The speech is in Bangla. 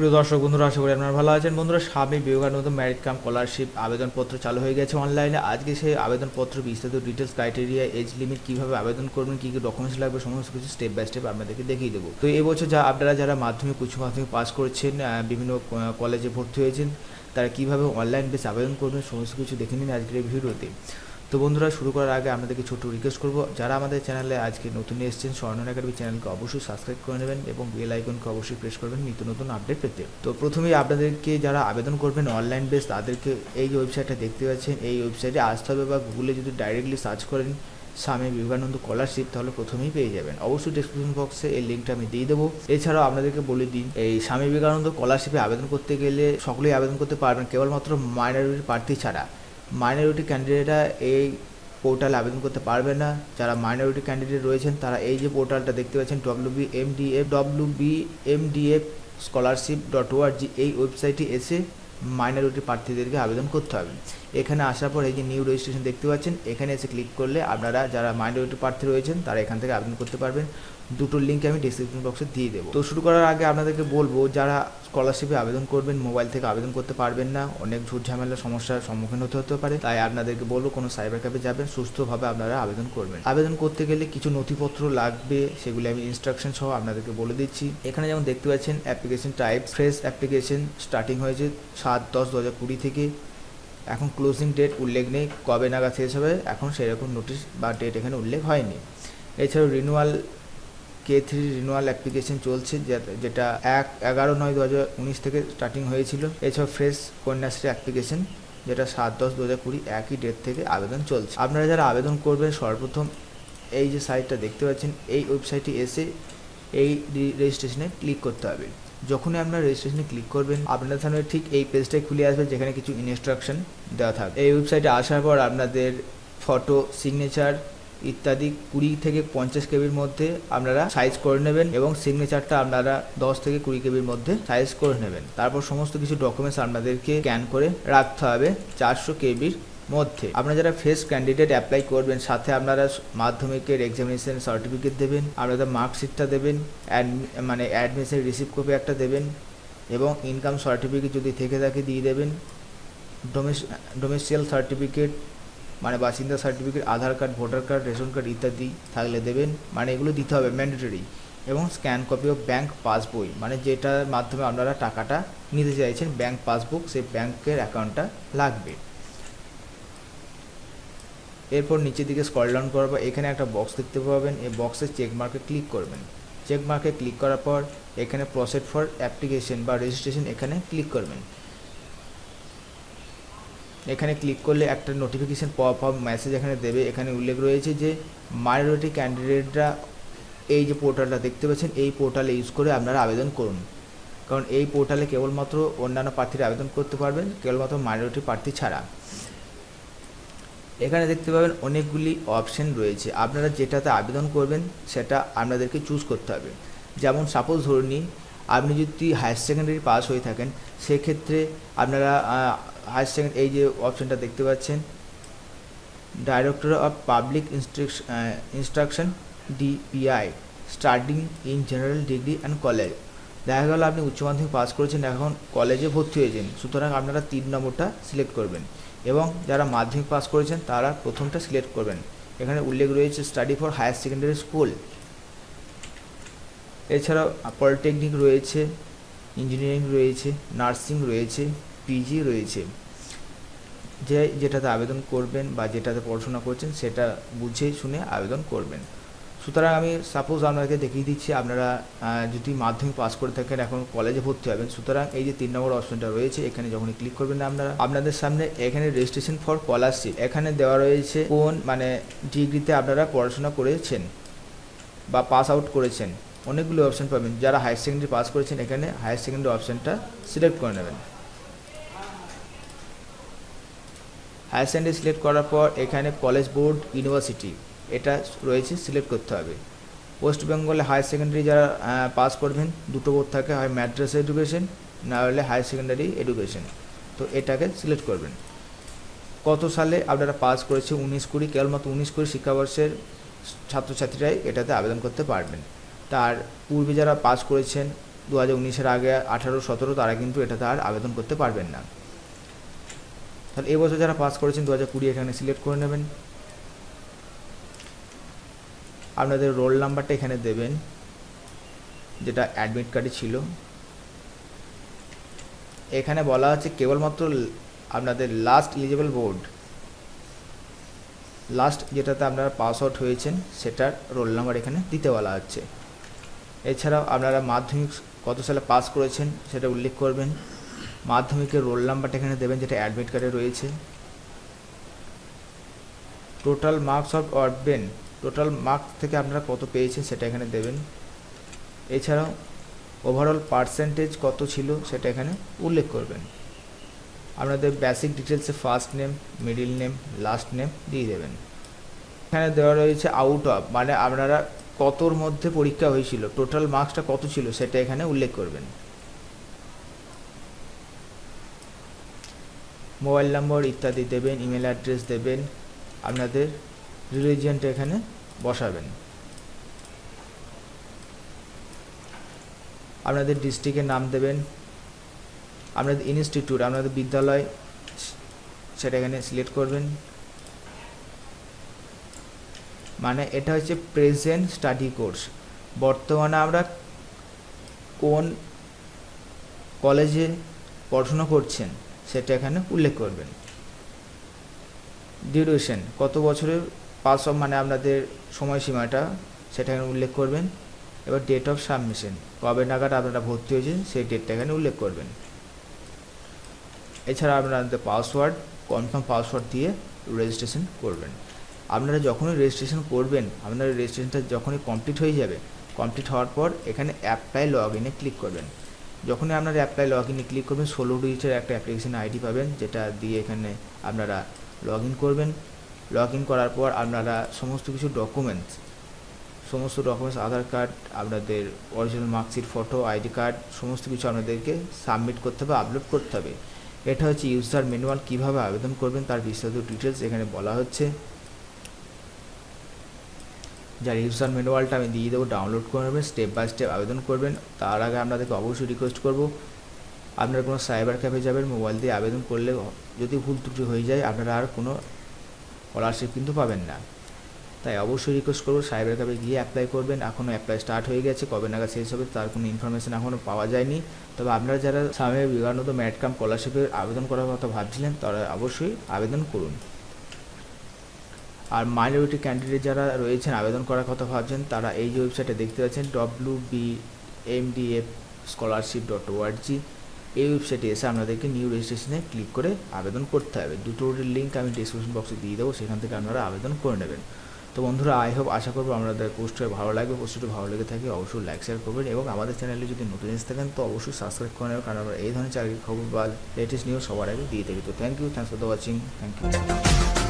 প্রিয় দর্শক, বন্ধুরা, আশা করি আপনারা ভালো আছেন। বন্ধুরা, স্বামী বিবেকানন্দ ম্যারিট কাম স্কলারশিপ আবেদনপত্র চালু হয়ে গেছে অনলাইনে। আজকে সেই আবেদনপত্র বিস্তারিত ডিটেলস ক্রাইটেরিয়া এজ লিমিট কীভাবে আবেদন করবেন, কী কী ডকুমেন্টস লাগবে, সমস্ত কিছু স্টেপ বাই স্টেপ আপনাদেরকে দেখিয়ে দেবো। তো এবছর যা আপনারা যারা মাধ্যমিক, উচ্চ মাধ্যমিক পাস করেছেন বিভিন্ন কলেজে ভর্তি হয়েছেন, তারা কীভাবে অনলাইন বেস আবেদন করবেন, সমস্ত কিছু দেখে নিন আজকের ভিডিওতে। তো বন্ধুরা, শুরু করার আগে আপনাদেরকে ছোট রিকোয়েস্ট করব, যারা আমাদের চ্যানেলে আজকে নতুন এসেছেন, স্বর্ণ একাডেমি চ্যানেলকে অবশ্যই সাবস্ক্রাইব করে নেবেন এবং বেল আইকনকে অবশ্যই প্রেস করবেন নিত্য নতুন আপডেট পেতে। তো প্রথমেই আপনাদেরকে যারা আবেদন করবেন অনলাইন বেস তাদেরকে এই ওয়েবসাইটটা দেখতে পাচ্ছেন। এই ওয়েবসাইটে আসতে হবে বা গুগলে যদি ডাইরেক্টলি সার্চ করেন স্বামী বিবেকানন্দ স্কলারশিপ তাহলে প্রথমেই পেয়ে যাবেন। অবশ্যই ডিসক্রিপশন বক্সে এই লিঙ্কটা আমি দিয়ে দেবো। এছাড়াও আপনাদেরকে বলে দিন এই স্বামী বিবেকানন্দ স্কলারশিপে আবেদন করতে গেলে সকলেই আবেদন করতে পারবেন, কেবলমাত্র মাইনরিটি প্রার্থী ছাড়া। মাইনরিটি ক্যান্ডিডেটরা এই পোর্টালে আবেদন করতে পারবে না। যারা মাইনরিটি ক্যান্ডিডেট রয়েছেন, তারা এই যে পোর্টালটা দেখতে পাচ্ছেন W B M D F W B M D F scholarship dot org এই ওয়েবসাইটে এসে মাইনরিটি প্রার্থীদেরকে আবেদন করতে হবে। এখানে আসার পর এই যে নিউ রেজিস্ট্রেশন দেখতে পাচ্ছেন, এখানে এসে ক্লিক করলে আপনারা যারা মাইনরিটি প্রার্থী রয়েছেন, তারা এখান থেকে আবেদন করতে পারবেন। দুটো লিঙ্ক আমি ডিসক্রিপশন বক্সে দিয়ে দেবো। তো শুরু করার আগে আপনাদেরকে বলব, যারা স্কলারশিপে আবেদন করবেন মোবাইল থেকে আবেদন করতে পারবেন না, অনেক ঝুট ঝামেলার সমস্যার সম্মুখীন হতে হতে পারে, তাই আপনাদেরকে বলব কোনো সাইবার ক্যাফে যাবেন, সুস্থভাবে আপনারা আবেদন করবেন। আবেদন করতে গেলে কিছু নথিপত্র লাগবে, সেগুলি আমি ইনস্ট্রাকশন সহ আপনাদেরকে বলে দিচ্ছি। এখানে যেমন দেখতে পাচ্ছেন application type fresh application starting হয়েছে সাত দশ দু হাজার কুড়ি থেকে। এখন ক্লোজিং ডেট উল্লেখ নেই, কবে নাগাদ শেষ হবে, এখন সেরকম নোটিশ বা ডেট এখানে উল্লেখ হয়নি। এছাড়াও রিনুয়াল কে থ্রি রিনুয়াল অ্যাপ্লিকেশন চলছে, যেটা- এক, এগারো নয় দু হাজার উনিশ থেকে স্টার্টিং হয়েছিল। এছাড়াও ফ্রেশ কন্যাশ্রী অ্যাপ্লিকেশন যেটা সাত দশ দু হাজার কুড়ি একই ডেট থেকে আবেদন চলছে। আপনারা যারা আবেদন করবেন, সর্বপ্রথম এই যে সাইটটা দেখতে পাচ্ছেন, এই ওয়েবসাইটে এসে এই রেজিস্ট্রেশনে ক্লিক করতে হবে। যখনই আপনারা রেজিস্ট্রেশনে ক্লিক করবেন, আপনাদের সামনে ঠিক এই পেজটাই খুলে আসবে, যেখানে কিছু ইনস্ট্রাকশন দেওয়া থাকবে। এই ওয়েবসাইটে আসার পর আপনাদের ফটো সিগনেচার ইত্যাদি কুড়ি থেকে পঞ্চাশ কেবির মধ্যে আপনারা সাইজ করে নেবেন এবং সিগনেচারটা আপনারা দশ থেকে কুড়ি কেবির মধ্যে সাইজ করে নেবেন। তারপর সমস্ত কিছু ডকুমেন্টস আপনাদেরকে স্ক্যান করে রাখতে হবে চারশো কেবির মধ্যে। আপনারা যারা ফেস ক্যান্ডিডেট অ্যাপ্লাই করবেন, সাথে আপনারা মাধ্যমিকের এক্সামিনেশন সার্টিফিকেট দেবেন আপনাদের মার্কশিটটা দেবেন মানে অ্যাডমিশন রিসিভ কপি একটা দেবেন এবং ইনকাম সার্টিফিকেট যদি থেকে থাকে, দিয়ে দেবেন। ডোমেস ডোমেস্টিয়াল সার্টিফিকেট মানে বাসিন্দা certificate Aadhaar card voter card ration card ইত্যাদি থাকলে দেবেন। মানে এগুলো দিতে হবে ম্যান্ডেটরি এবং scan copy of bank passbook মানে যেটার মাধ্যমে আপনারা টাকাটা নিতে চাইছেন ব্যাঙ্ক পাসবুক সেই ব্যাংকের অ্যাকাউন্টটা লাগবে। এরপর নিচের দিকে স্ক্রল ডাউন করার পর এখানে একটা বক্স দেখতে পাবেন। এই বক্সে চেক মার্কে ক্লিক করবেন। চেক মার্কে ক্লিক করার পর এখানে প্রসেড ফর অ্যাপ্লিকেশন বা রেজিস্ট্রেশন এখানে ক্লিক করবেন। এখানে ক্লিক করলে একটা নোটিফিকেশান পপ আপ মেসেজ এখানে দেবে। এখানে উল্লেখ রয়েছে যে মাইনরিটি ক্যান্ডিডেটরা এই যে পোর্টালটা দেখতে পাচ্ছেন, এই পোর্টালে ইউজ করে আপনারা আবেদন করুন। কারণ এই পোর্টালে কেবলমাত্র অন্যান্য প্রার্থীরা আবেদন করতে পারবেন, কেবলমাত্র মাইনরিটি প্রার্থী ছাড়া। এখানে দেখতে পাবেন অনেকগুলি অপশন রয়েছে। আপনারা যেটাতে আবেদন করবেন, সেটা আপনাদেরকে চুজ করতে হবে। যেমন সাপোজ ধরে নিই আপনি যদি হায়ার সেকেন্ডারি পাস হয়ে থাকেন, সেক্ষেত্রে আপনারা হায়ার সেকেন্ড এই যে অপশনটা দেখতে পাচ্ছেন director of public instruction DPI starting in general degree and college দেখা গেল আপনি উচ্চ মাধ্যমিক পাস করেছেন, এখন কলেজে ভর্তি হয়েছেন, সুতরাং আপনারা তিন নম্বরটা সিলেক্ট করবেন এবং যারা মাধ্যমিক পাস করেছেন, তারা প্রথমটা সিলেক্ট করবেন। এখানে উল্লেখ রয়েছে study for higher secondary school এছাড়াও পলিটেকনিক রয়েছে ইঞ্জিনিয়ারিং রয়েছে নার্সিং রয়েছে পিজি রয়েছে, যে, যেটাতে আবেদন করবেন বা যেটাতে পড়াশোনা করছেন সেটা বুঝে শুনে আবেদন করবেন। সুতরাং আমি সাপোজ আপনাকে দেখিয়ে দিচ্ছি, আপনারা যদি মাধ্যমিক পাস করে থাকেন, এখন কলেজে ভর্তি হবেন, সুতরাং এই যে তিন নম্বর অপশনটা রয়েছে, এখানে যখনই ক্লিক করবেন আপনারা, আপনাদের সামনে এখানে রেজিস্ট্রেশন ফর স্কলারশিপ এখানে দেওয়া রয়েছে কোন মানে ডিগ্রিতে আপনারা পড়াশোনা করেছেন বা পাস আউট করেছেন, অনেকগুলো অপশন পাবেন, যারা হায়ার সেকেন্ডারি পাস করেছেন, এখানে হায়ার সেকেন্ডারি অপশনটা সিলেক্ট করে নেবেন। হায়ার সেকেন্ডারি সিলেক্ট করার পর এখানে কলেজ বোর্ড, ইউনিভার্সিটি, এটা রয়েছে সিলেক্ট করতে হবে। ওয়েস্ট বেঙ্গলে হায়ার সেকেন্ডারি যারা পাস করবেন, দুটো বোর্ড থাকে, হয় ম্যাড্রাস এডুকেশন না হলে হায়ার সেকেন্ডারি এডুকেশন। তো এটাকে সিলেক্ট করবেন। কত সালে আপনারা পাস করেছে? উনিশ কুড়ি, কেবলমাত্র উনিশ কুড়ি শিক্ষাবর্ষের ছাত্রছাত্রীরাই এটাতে আবেদন করতে পারবেন। তার পূর্বে যারা পাস করেছেন দু হাজার উনিশের আগে আঠারো, সতেরো, তারা কিন্তু এটাতে আর আবেদন করতে পারবেন না। তাহলে এবছর যারা পাস করেছেন দু হাজার কুড়ি এখানে সিলেক্ট করে নেবেন। আপনাদের রোল নাম্বারটা এখানে দেবেন, যেটা অ্যাডমিট কার্ডে ছিল। এখানে বলা আছে কেবলমাত্র আপনাদের লাস্ট এলিজিবল বোর্ড লাস্ট যেটাতে আপনারা পাস আউট হয়েছেন, সেটার রোল নাম্বার এখানে দিতে বলা হচ্ছে এছাড়াও আপনারা মাধ্যমিক কত সালে পাস করেছেন, সেটা উল্লেখ করবেন। মাধ্যমিকের রোল নাম্বারটা এখানে দেবেন, যেটা অ্যাডমিট কার্ডে রয়েছে। টোটাল মার্কস অফ অরবেন টোটাল মার্কস থেকে আপনারা কত পেয়েছেন সেটা এখানে দেবেন। এছাড়াও ওভারঅল পার্সেন্টেজ কত ছিল সেটা এখানে উল্লেখ করবেন। আপনাদের বেসিক ডিটেলসে first name middle name last name দিয়ে দেবেন। এখানে দেওয়া রয়েছে আউট অফ মানে আপনারা কতর মধ্যে পরীক্ষা হয়েছিল টোটাল মার্কসটা কত ছিল সেটা এখানে উল্লেখ করবেন। মোবাইল নম্বর ইত্যাদি দেবেন, ইমেল অ্যাড্রেস দেবেন, আপনাদের রিলিজিয়নটা এখানে বসাবেন। আপনাদের ডিস্ট্রিক্টের নাম দেবেন, আপনাদের ইনস্টিটিউট, আপনাদের বিদ্যালয়, সেটা এখানে সিলেক্ট করবেন। মানে এটা হচ্ছে প্রেজেন্ট স্টাডি কোর্স। বর্তমানে আমরা কোন কলেজে পড়াশোনা করছেন? সেটা এখানে উল্লেখ করবেন। ডিউরেশন কত বছরের পাস অফ মানে আপনাদের সময়সীমাটা, সেটা এখানে উল্লেখ করবেন। এবার ডেট অফ সাবমিশন কবে নাগাদ আপনারা ভর্তি হয়েছেন, সেই ডেটটা এখানে উল্লেখ করবেন। এছাড়া আপনাদের পাসওয়ার্ড কনফার্ম পাসওয়ার্ড দিয়ে রেজিস্ট্রেশন করবেন। আপনারা যখনই রেজিস্ট্রেশন করবেন আপনার রেজিস্ট্রেশনটা যখনই কমপ্লিট হয়ে যাবে কমপ্লিট হওয়ার পর এখানে অ্যাপ্লাই লগ ইনে ক্লিক করবেন। যখনই আপনারা অ্যাপ্লাই লগ ইনে ক্লিক করবেন, ষোলো ডিজিটের একটা অ্যাপ্লিকেশন আইডি পাবেন, যেটা দিয়ে এখানে আপনারা লগ ইন করবেন। লগ ইন করার পর আপনারা সমস্ত কিছু ডকুমেন্টস সমস্ত ডকুমেন্টস আধার কার্ড আপনাদের original marksheet photo ID card সমস্ত কিছু আপনাদেরকে সাবমিট করতে হবে আপলোড করতে হবে। এটা হচ্ছে ইউজার ম্যানুয়াল কীভাবে আবেদন করবেন তার বিস্তারিত ডিটেলস এখানে বলা হচ্ছে। যার ইউজার ম্যানুয়ালটা আমি দিয়ে দেবো ডাউনলোড করে নেবেন স্টেপ বাই স্টেপ আবেদন করবেন। তার আগে আপনাদেরকে অবশ্যই রিকোয়েস্ট করব, আপনারা কোনো সাইবার ক্যাফে যাবেন মোবাইল দিয়ে আবেদন করলে যদি ভুল ত্রুটি হয়ে যায়, আপনারা আর কোনো স্কলারশিপ কিন্তু পাবেন না। তাই অবশ্যই রিকোয়েস্ট করব সাইবার ক্যাফে গিয়ে অ্যাপ্লাই করবেন। এখনও অ্যাপ্লাই স্টার্ট হয়ে গেছে, কবে নাগাদ শেষ হবে তার কোনো ইনফরমেশন এখনও পাওয়া যায়নি। তবে আপনারা যারা স্বামী বিবেকানন্দ ম্যাট কাম স্কলারশিপের আবেদন করার কথা ভাবছিলেন, তারা অবশ্যই আবেদন করুন। আর মাইনরিটি ক্যান্ডিডেট যারা রয়েছেন, আবেদন করার কথা ভাবছেন, তারা এই যে ওয়েবসাইটে দেখতে পাচ্ছেন W B M D F scholarship dot org এই ওয়েবসাইটে এসে আপনাদেরকে নিউ রেজিস্ট্রেশনে ক্লিক করে আবেদন করতে হবে। দুটোর লিঙ্ক আমি ডিসক্রিপশন বক্সে দিয়ে দেবো, সেখান থেকে আপনারা আবেদন করে নেবেন। তো বন্ধুরা আই হোপ আশা করব আপনাদের পোস্টটা ভালো লাগবে। পোস্টটা ভালো লেগে থাকে, অবশ্যই লাইক শেয়ার করবেন এবং আমাদের চ্যানেলে যদি নতুন এসে থাকেন, তো অবশ্যই সাবস্ক্রাইব করে নেবেন, কারণ আমরা এই ধরনের চাকরির খবর বা লেটেস্ট নিউজ সবার আগে দিয়ে থাকি। তো thank you thanks for the watching thank you